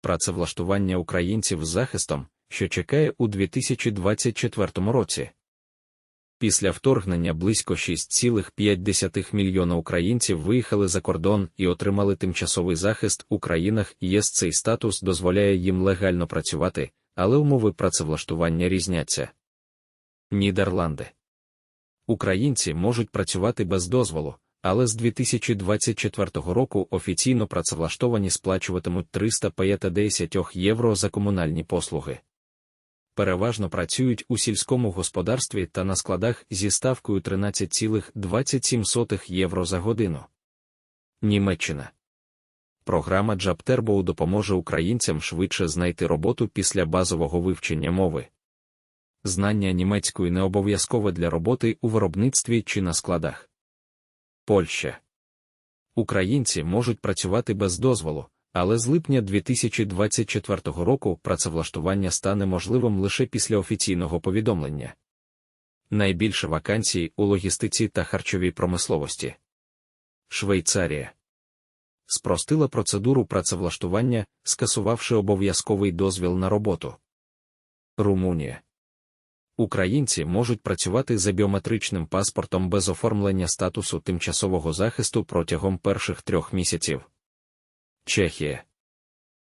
працевлаштування українців з захистом, що чекає у 2024 році. Після вторгнення близько 6,5 мільйона українців виїхали за кордон і отримали тимчасовий захист у країнах ЄС. Цей статус дозволяє їм легально працювати, але умови працевлаштування різняться. Нідерланди Українці можуть працювати без дозволу, але з 2024 року офіційно працевлаштовані сплачуватимуть 350 євро за комунальні послуги. Переважно працюють у сільському господарстві та на складах зі ставкою 13,27 євро за годину. Німеччина Програма JobTurbo допоможе українцям швидше знайти роботу після базового вивчення мови. Знання німецької не обов'язкове для роботи у виробництві чи на складах. Польща Українці можуть працювати без дозволу, але з липня 2024 року працевлаштування стане можливим лише після офіційного повідомлення. Найбільше вакансій у логістиці та харчовій промисловості. Швейцарія спростила процедуру працевлаштування, скасувавши обов'язковий дозвіл на роботу. Румунія Українці можуть працювати за біометричним паспортом без оформлення статусу тимчасового захисту протягом перших трьох місяців. Чехія.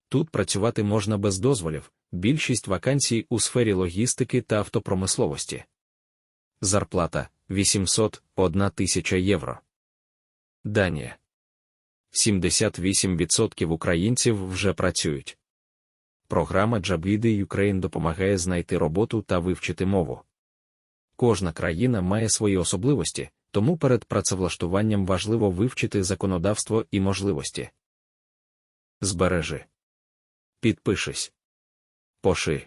Тут працювати можна без дозволів, більшість вакансій у сфері логістики та автопромисловості. Зарплата 801 тисяча євро. Данія. 78% українців вже працюють. Програма Joblead Ukraine допомагає знайти роботу та вивчити мову. Кожна країна має свої особливості, тому перед працевлаштуванням важливо вивчити законодавство і можливості. Збережи. Підпишись. Поши.